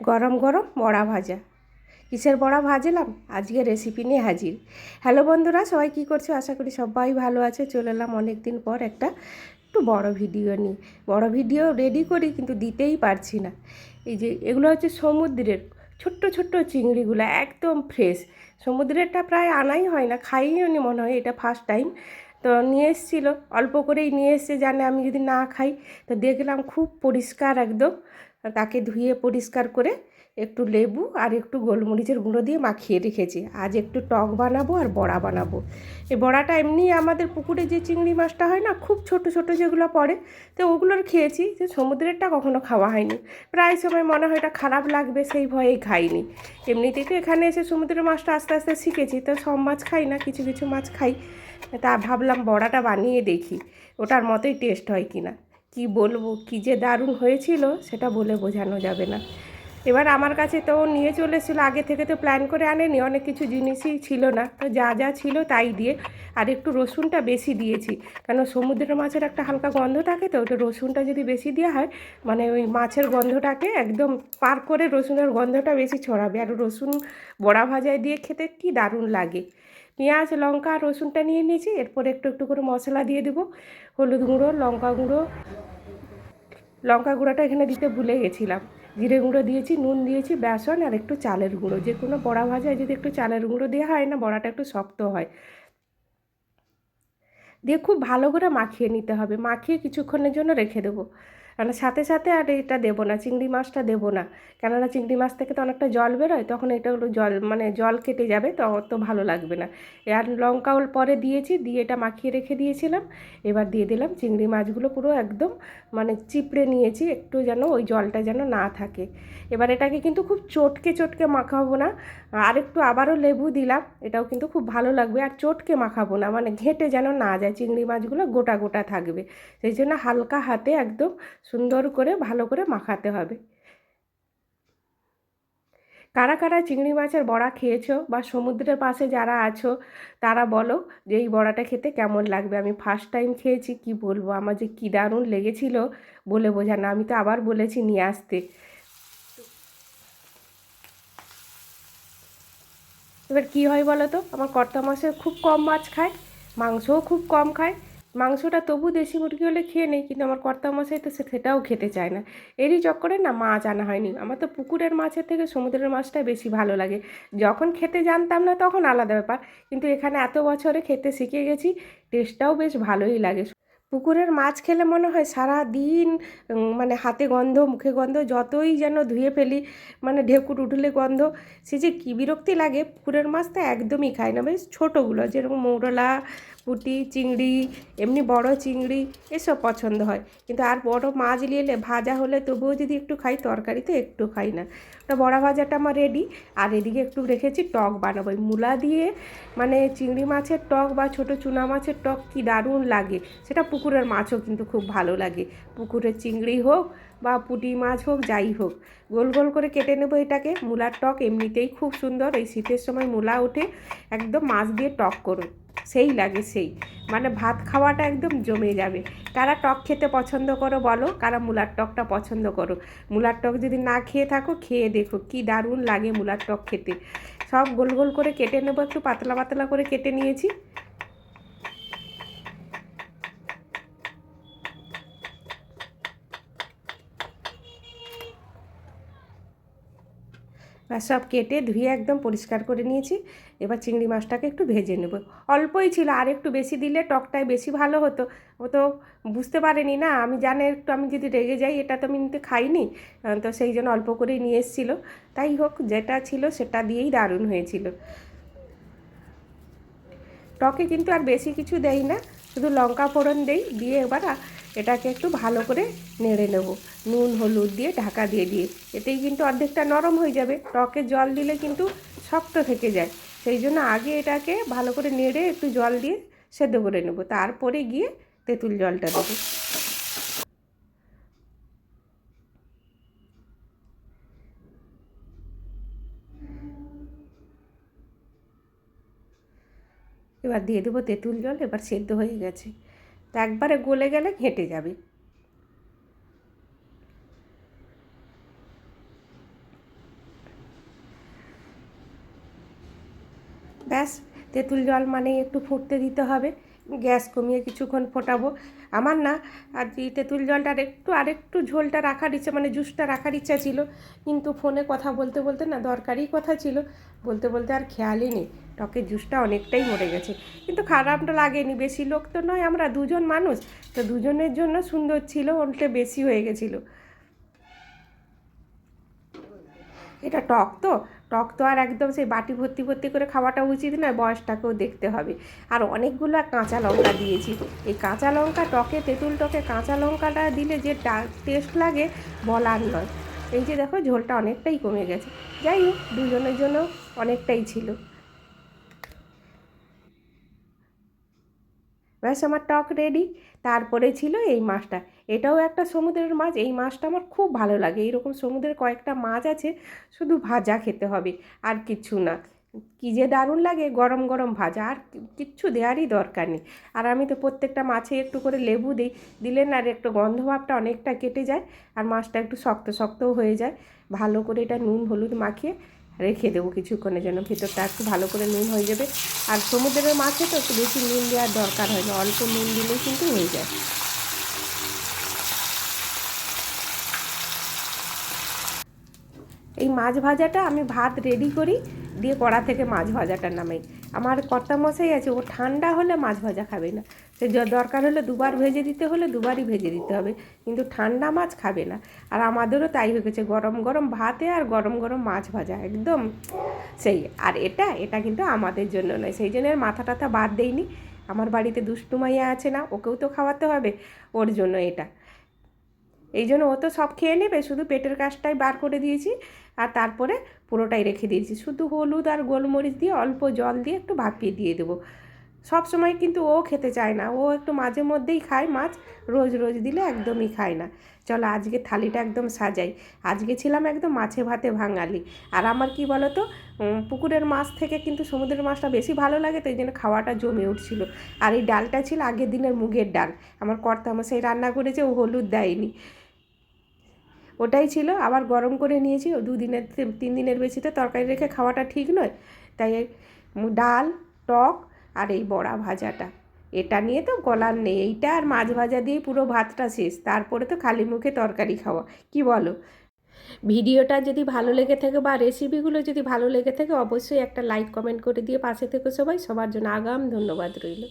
গরম গরম বড়া ভাজা। কিসের বড়া ভাজলাম? আজকে রেসিপি নিয়ে হাজির। হ্যালো বন্ধুরা, সবাই কী করছ? আশা করি সবাই ভালো আছে। চলে এলাম অনেক দিন পর একটা একটু বড় ভিডিও নিয়ে। বড় ভিডিও রেডি করি, কিন্তু দিতেই পারছি না। এই যে, এগুলো হচ্ছে সমুদ্রের ছোট্ট ছোট্ট চিংড়িগুলো, একদম ফ্রেশ সমুদ্রেরটা প্রায় আনাই হয় না খাইও নি মনে হয়, এটা ফার্স্ট টাইম তো নিয়ে এসেছিল, অল্প করেই নিয়ে এসছে, জানে আমি যদি না খাই, তো দেখলাম খুব পরিষ্কার একদম। তাকে ধুয়ে পরিষ্কার করে একটু লেবু আর একটু গোলমরিচের গুঁড়ো দিয়ে মাখিয়ে রেখেছি। আজ একটু টক বানাবো আর বড়া বানাবো। এই বড়াটা এমনি আমাদের পুকুরে যে চিংড়ি মাছটা হয় না, খুব ছোট ছোট যেগুলো পড়ে, তো ওগুলোর খেয়েছি যে সমুদ্রেরটা কখনো খাওয়া হয়নি। প্রায় সময় মনে হয় এটা খারাপ লাগবে, সেই ভয়েই খাইনি। এমনিতেই তো এখানে এসে সমুদ্রের মাছটা আস্তে আস্তে শিখেছি, তো সব মাছ খাই না, কিছু কিছু মাছ খাই। তা ভাবলাম বড়াটা বানিয়ে দেখি, ওটার মতোই টেস্ট হয় কি না কি বলব, কি যে দারুণ হয়েছিল সেটা বলে বোঝানো যাবে না। এবার আমার কাছে তো নিয়ে চলে এসেছিল আগে থেকে তো প্ল্যান করে আনেনি, অনেক কিছু জিনিসই ছিল না। তো যা যা ছিল তাই দিয়ে আর একটু রসুনটা বেশি দিয়েছি। কেন সমুদ্রের মাছের একটা হালকা গন্ধ থাকে তো, ওটা রসুনটা যদি বেশি দেওয়া হয় মানে ওই মাছের গন্ধটাকে একদম পার করে রসুনের গন্ধটা বেশি ছড়াবে। আর রসুন বড়া ভাজায় দিয়ে খেতে কি দারুণ লাগে। পেঁয়াজ, লঙ্কা, রসুনটা নিয়ে নিয়েছি। এরপর একটু একটু করে মশলা দিয়ে দেবো। হলুদ গুঁড়ো, লঙ্কা গুঁড়ো। লঙ্কা গুঁড়োটা এখানে দিতে ভুলে গেছিলাম। জিরে গুঁড়ো দিয়েছি, নুন দিয়েছি, বেসন আর একটু চালের গুঁড়ো। যে কোনো বড়া ভাজায় যদি একটু চালের গুঁড়ো দেওয়া হয় না, বড়াটা একটু শক্ত হয়। দিয়ে খুব ভালো করে মাখিয়ে নিতে হবে। মাখিয়ে কিছুক্ষণের জন্য রেখে দেবো। মানে সাথে সাথে আর এটা দেবো না, চিংড়ি মাছটা দেবো না। কেননা চিংড়ি মাছ থেকে তো অনেকটা জল বেরোয়, তখন এটা হলো জল মানে জল কেটে যাবে, তো অত ভালো লাগবে না। আর লঙ্কাও পরে দিয়েছি, দিয়ে এটা মাখিয়ে রেখে দিয়েছিলাম। এবার দিয়ে দিলাম চিংড়ি মাছগুলো পুরো একদম মানে চিপড়ে নিয়েছি, একটু যেন ওই জলটা যেন না থাকে। এবার এটাকে কিন্তু খুব চটকে চটকে মাখাবো না, আর একটু আবারও লেবু দিলাম, এটাও কিন্তু খুব ভালো লাগবে। আর চটকে মাখাবো না মানে ঘেঁটে যেন না যায়, চিংড়ি মাছগুলো গোটা গোটা থাকবে। সেই জন্য হালকা হাতে একদম সুন্দর করে, ভালো করে মাখাতে হবে। কারা কারা চিংড়ি মাছের বড়া খেয়েছো বা সমুদ্রের পাশে যারা আছো, তারা বলো যে এই বড়াটা খেতে কেমন লাগবে? আমি ফার্স্ট টাইম খেয়েছি, কি বলব? আমার যে কী দারুণ লেগেছিল বলে বোঝা না। আমি তো আবার বলেছি নিয়ে আসতে। এবার কী হয় বলো তো? আমার কর্তা মাসে খুব কম মাছ খায়, মাংসও খুব কম খায়। মাংসটা তবু দেশি মুরগি হলে খেয়ে নেই, কিন্তু আমার কর্তা মশাই তো সেটাও খেতে চায় না। এরই চক্করে না মাছ আনা হয়নি। আমার তো পুকুরের মাছের থেকে সমুদ্রের মাছটা বেশি ভালো লাগে। যখন খেতে জানতাম না তখন আলাদা ব্যাপার, কিন্তু এখানে এত বছরে খেতে শিখে গেছি, টেস্টটাও বেশ ভালোই লাগে। পুকুরের মাছ খেলে মনে হয় সারা দিন মানে হাতে গন্ধ, মুখে গন্ধ, যতই যেন ধুয়ে ফেলি মানে ঢেকুর উঠলে গন্ধ। সে যে কী বিরক্তি লাগে, পুকুরের মাছ তো একদমই খায় না। বেশ ছোটোগুলো, যেরকম মৌরলা, পুঁটি, চিংড়ি, এমনি বড় চিংড়ি, এসব পছন্দ হয়। কিন্তু আর বড় মাছ নিয়ে ভাজা হলে তবুও যদি একটু খাই তরকারিতে একটু খাই না। ওটা বড়া ভাজাটা আমার রেডি আর এদিকে একটু রেখেছি টক বানাবো। মূলা দিয়ে মানে চিংড়ি মাছের টক বা ছোট চুনা মাছের টক কি দারুণ লাগে, সেটা পুকুরের মাছও কিন্তু খুব ভালো লাগে। পুকুরের চিংড়ি হোক বা পুঁটি মাছ হোক, যাই হোক, গোল গোল করে কেটে নেব এটাকে। মূলার টক এমনিতেই খুব সুন্দর। এই শীতের সময় মূলা ওঠে, একদম মাছ দিয়ে টক করুন। সেই লাগে সেই। মানে ভাত খাওয়াটা একদম জমে যাবে। কারা টক খেতে পছন্দ করো বলো, কারা মূলার টকটা পছন্দ করো। মূলার টক যদি না খেয়ে থাকো, খেয়ে দেখো কি দারুণ লাগে মূলার টক খেতে। সব গোল গোল করে কেটে নেব, একটু পাতলা পাতলা করে কেটে নিয়েছি। সব কেটে ধুয়ে একদম পরিষ্কার করে নিয়েছি। এবার চিংড়ি মাছটাকে একটু ভেজে নেব। অল্পই ছিল, আর একটু বেশি দিলে টকটায় বেশি ভালো হতো। ও তো বুঝতে পারেনি না, আমি জানে একটু আমি যদি রেগে যাই, এটা তো আমি নিতে খাইনি। তো সেই জন্য অল্প করেই নিয়ে এসেছিল। তাই হোক, যেটা ছিল সেটা দিয়েই দারুণ হয়েছিল। টকে কিন্তু আর বেশি কিছু দেই না, শুধু লঙ্কা ফোড়ন দেই। দিয়ে এবার এটাকে একটু ভালো করে নেড়ে নেব। নুন, হলুদ দিয়ে ঢাকা দিয়ে দিয়ে এতেই কিন্তু অর্ধেকটা নরম হয়ে যাবে। টকে জল দিলে কিন্তু শক্ত থেকে যায়। সেই জন্য আগে এটাকে ভালো করে নেড়ে একটু জল দিয়ে সেদ্ধ করে নেব। তারপরে গিয়ে তেঁতুল জলটা দেবো। এবার দিয়ে দেবো তেঁতুল জল। এবার সেদ্ধ হয়ে গেছে। তো একবারে গলে গেলে ঘেঁটে যাবে। ব্যাস তেঁতুল জল মানে একটু ফুটতে দিতে হবে। গ্যাস কমিয়ে কিছুক্ষণ ফোটাবো। আমার না আর এই তেঁতুল জলটা আরেকটু আরেকটু ঝোলটা রাখার ইচ্ছা মানে জুসটা রাখার ইচ্ছা ছিল। কিন্তু ফোনে কথা বলতে বলতে না দরকারি কথা ছিল। বলতে বলতে আর খেয়ালই নেই। টকের জুসটা অনেকটাই মরে গেছে। কিন্তু খারাপটা লাগেনি। বেশি লোক তো নয়, আমরা দুজন মানুষ। তো দুজনের জন্য সুন্দর ছিল ওনটা বেশি হয়ে গেছিল। এটা টক তো? টক তো আর একদম সেই বাটি ভর্তি ভর্তি করে খাওয়াটা উচিত নয়, বয়সটাকেও দেখতে হবে। আর অনেকগুলো কাঁচা লঙ্কা দিয়েছি। এই কাঁচা লঙ্কা টকে, তেঁতুল টকে কাঁচা লঙ্কাটা দিলে যে টেস্ট লাগে বলার নয়। এই যে দেখো ঝোলটা অনেকটাই কমে গেছে। যাই হোক, দুজনের জন্য অনেকটাই ছিল। ব্যাস আমার টক রেডি। তারপরে ছিল এই মাছটা। এটাও একটা সমুদ্রের মাছ। এই মাছটা আমার খুব ভালো লাগে। এইরকম সমুদ্রের কয়েকটা মাছ আছে, শুধু ভাজা খেতে হবে, আর কিচ্ছু না। কী যে দারুণ লাগে গরম গরম ভাজা, আর কিচ্ছু দেওয়ারই দরকার নেই। আর আমি তো প্রত্যেকটা মাছে একটু করে লেবু দিই। দিলে না আর একটু গন্ধভাবটা অনেকটা কেটে যায়, আর মাছটা একটু শক্ত শক্তও হয়ে যায়। ভালো করে এটা নুন হলুদ মাখিয়ে রেখে দেবো কিছুক্ষণের জন্য। ভিতরটা একটু ভালো করে নুন হয়ে যাবে। আর সমুদ্রের মাছে তো একটু বেশি নুন দেওয়ার দরকার হয় না, অল্প নুন দিলেই কিন্তু হয়ে যায়। এই মাছ ভাজাটা আমি ভাত রেডি করি, দিয়ে কড়া থেকে মাছ ভাজাটা নামাই। আমার কর্তামশাই আছে, ও ঠান্ডা হলে মাছ ভাজা খাবে না। সে দরকার হলে দুবার ভেজে দিতে হলে দুবারই ভেজে দিতে হবে, কিন্তু ঠান্ডা মাছ খাবে না। আর আমাদেরও তাই হয়ে গেছে, গরম গরম ভাতে আর গরম গরম মাছ ভাজা, একদম। সেই, আর এটা এটা কিন্তু আমাদের জন্য নয়, সেই জন্য মাথা টাথা বাদ দেয়নি আমার বাড়িতে দুষ্টু মাইয়া আছে না, ওকেও তো খাওয়াতে হবে, ওর জন্য এটা। এই জন্য ও তো সব খেয়ে নেবে, শুধু পেটের কাজটাই বার করে দিয়েছি। আর তারপরে পুরোটাই রেখে দিয়েছি। শুধু হলুদ আর গোলমরিচ দিয়ে অল্প জল দিয়ে একটু ভাপিয়ে দিয়ে দেবো। সব সময় কিন্তু ও খেতে চায় না। ও একটু মাঝে মধ্যেই খায় মাছ, রোজ রোজ দিলে একদমই খায় না। চলো আজকে থালিটা একদম সাজাই। আজকে ছিলাম একদম মাছে ভাতে ভাঙালি। আর আমার কি বলো তো পুকুরের মাছ থেকে কিন্তু সমুদ্রের মাছটা বেশি ভালো লাগে, তো এই জন্য খাওয়াটা জমে উঠছিল। আর এই ডালটা ছিল আগের দিনের মুগের ডাল। আমার কর্তা সেই রান্না করেছে, ও হলুদ দেয়নি। ওটাই ছিল। আবার গরম করে নিয়েছি দুদিনের, তিন দিনের বেশি তো তরকারি রেখে খাওয়াটা ঠিক নয়। তাই ডাল, টক আর এই বড়া ভাজাটা। এটা নিয়ে তো গলার নেই, এইটা আর মাছ ভাজা দিয়ে পুরো ভাতটা শেষ। তারপরে তো খালি মুখে তরকারি খাওয়া, কি বলো? ভিডিওটা যদি ভালো লেগে থাকে বা রেসিপিগুলো যদি ভালো লেগে থাকে, অবশ্যই একটা লাইক কমেন্ট করে দিয়ে পাশে থেকে সবাই, সবার জন্য আগাম ধন্যবাদ রইল।